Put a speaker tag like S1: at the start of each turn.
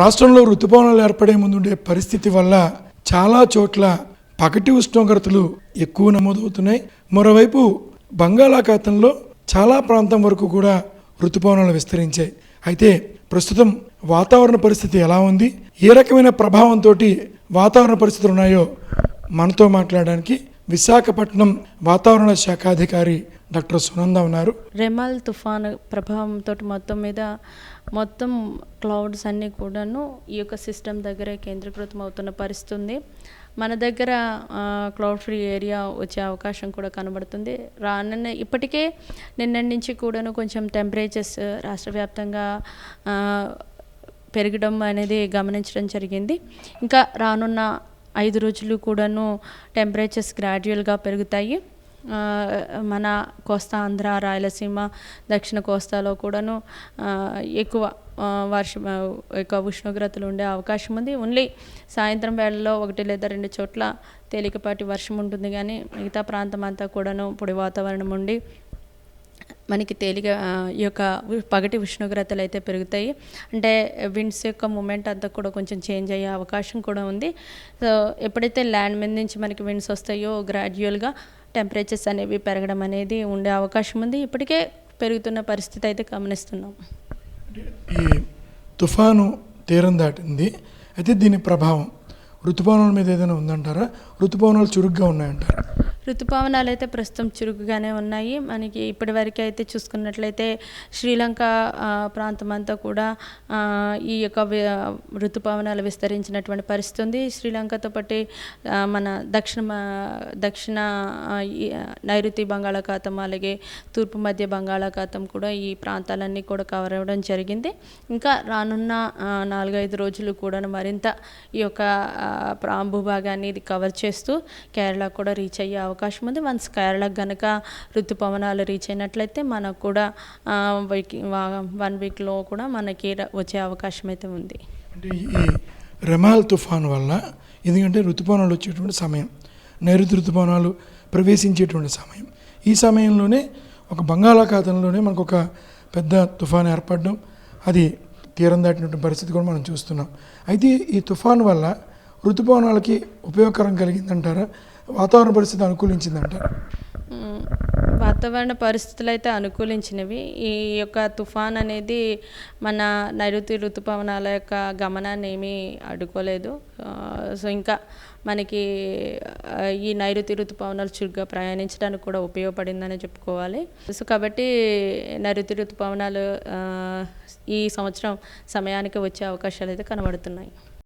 S1: రాష్ట్రంలో ఋతుపవనాలు ఏర్పడే ముందుండే పరిస్థితి వల్ల చాలా చోట్ల పగటి ఉష్ణోగ్రతలు ఎక్కువ నమోదవుతున్నాయి. మరోవైపు బంగాళాఖాతంలో చాలా ప్రాంతం వరకు కూడా ఋతుపవనాలు విస్తరించాయి. అయితే ప్రస్తుతం వాతావరణ పరిస్థితి ఎలా ఉంది? ఏ రకమైన ప్రభావంతో వాతావరణ పరిస్థితులు ఉన్నాయో మనతో మాట్లాడడానికి విశాఖపట్నం వాతావరణ శాఖ అధికారి డాక్టర్ సునంద ఉన్నారు.
S2: రెమల్ తుఫాను ప్రభావంతో మొత్తం మీద మొత్తం క్లౌడ్స్ అన్నీ కూడాను ఈ యొక్క సిస్టమ్ దగ్గరే కేంద్రీకృతం అవుతున్న పరిస్థితి ఉంది మన దగ్గర క్లౌడ్ ఫ్రీ ఏరియా వచ్చే అవకాశం కూడా కనబడుతుంది. రానున్న ఇప్పటికే నిన్నటి నుంచి కూడాను కొంచెం టెంపరేచర్స్ రాష్ట్ర వ్యాప్తంగా పెరగడం అనేది గమనించడం జరిగింది. ఇంకా రానున్న ఐదు రోజులు కూడాను టెంపరేచర్స్ గ్రాడ్యువల్గా పెరుగుతాయి. మన కోస్తా ఆంధ్ర రాయలసీమ దక్షిణ కోస్తాలో కూడాను ఎక్కువ వర్షం ఎక్కువ ఉష్ణోగ్రతలు ఉండే అవకాశం ఉంది. ఓన్లీ సాయంత్రం వేళలో ఒకటి లేదా రెండు చోట్ల తేలికపాటి వర్షం ఉంటుంది. కానీ మిగతా ప్రాంతం అంతా కూడాను పొడి వాతావరణం ఉండి మనకి తేలిక ఈ యొక్క పగటి ఉష్ణోగ్రతలు అయితే పెరుగుతాయి. అంటే విండ్స్ యొక్క మూమెంట్ అంతా కూడా కొంచెం చేంజ్ అయ్యే అవకాశం కూడా ఉంది. సో ఎప్పుడైతే ల్యాండ్ మీద నుంచి మనకి విండ్స్ వస్తాయో గ్రాడ్యువల్గా టెంపరేచర్స్ అనేవి పెరగడం అనేది ఉండే అవకాశం ఉంది. ఇప్పటికే పెరుగుతున్న పరిస్థితి అయితే గమనిస్తున్నాం.
S1: ఈ తుఫాను తీరం దాటింది. అయితే దీని ప్రభావం ఋతుపవనాల మీద ఏదైనా ఉందంటారా? ఋతుపవనాలు చురుగ్గా ఉన్నాయంటారా?
S2: ఋతుపవనాలు అయితే ప్రస్తుతం చురుకుగానే ఉన్నాయి. మనకి ఇప్పటివరకు అయితే చూసుకున్నట్లయితే శ్రీలంక ప్రాంతం అంతా కూడా ఈ యొక్క ఋతుపవనాలు విస్తరించినటువంటి పరిస్థితి ఉంది శ్రీలంకతో పాటు మన దక్షిణ దక్షిణ ఈ, నైరుతి బంగాళాఖాతం అలాగే తూర్పు మధ్య బంగాళాఖాతం కూడా ఈ ప్రాంతాలన్నీ కూడా కవర్ అవ్వడం జరిగింది. ఇంకా రానున్న నాలుగైదు రోజులు కూడా మరింత ఈ యొక్క ప్రాంభూభాగాన్ని ఇది కవర్ చేస్తూ కేరళ కూడా రీచ్ అయ్యే అవకాశం అవకాశం ఉంది. వన్స్ కేరళకు కనుక ఋతుపవనాలు రీచ్ అయినట్లయితే మనకు కూడా వీక్ వన్ వీక్లో కూడా మనకి వచ్చే అవకాశం అయితే ఉంది.
S1: అంటే ఈ రెమాల్ తుఫాన్ వల్ల ఎందుకంటే ఋతుపవనాలు వచ్చేటువంటి సమయం నైరుతి ఋతుపవనాలు ప్రవేశించేటువంటి సమయం. ఈ సమయంలోనే ఒక బంగాళాఖాతంలోనే మనకు ఒక పెద్ద తుఫాన్ ఏర్పడడం అది తీరం దాటినటువంటి పరిస్థితి కూడా మనం చూస్తున్నాం. అయితే ఈ తుఫాన్ వల్ల ఋతుపవనాలకి ఉపయోగకరం కలిగిందంటారా? వాతావరణ పరిస్థితి
S2: అనుకూలించిందంట. వాతావరణ పరిస్థితులు అయితే అనుకూలించినవి. ఈ యొక్క తుఫాన్ అనేది మన నైరుతి ఋతుపవనాల యొక్క గమనాన్ని ఏమీ అడ్డుకోలేదు. సో ఇంకా మనకి ఈ నైరుతి ఋతుపవనాలు చురుగ్గా ప్రయాణించడానికి కూడా ఉపయోగపడిందని చెప్పుకోవాలి. సో కాబట్టి నైరుతి ఋతుపవనాలు ఈ సంవత్సరం సమయానికి వచ్చే అవకాశాలు అయితే కనబడుతున్నాయి.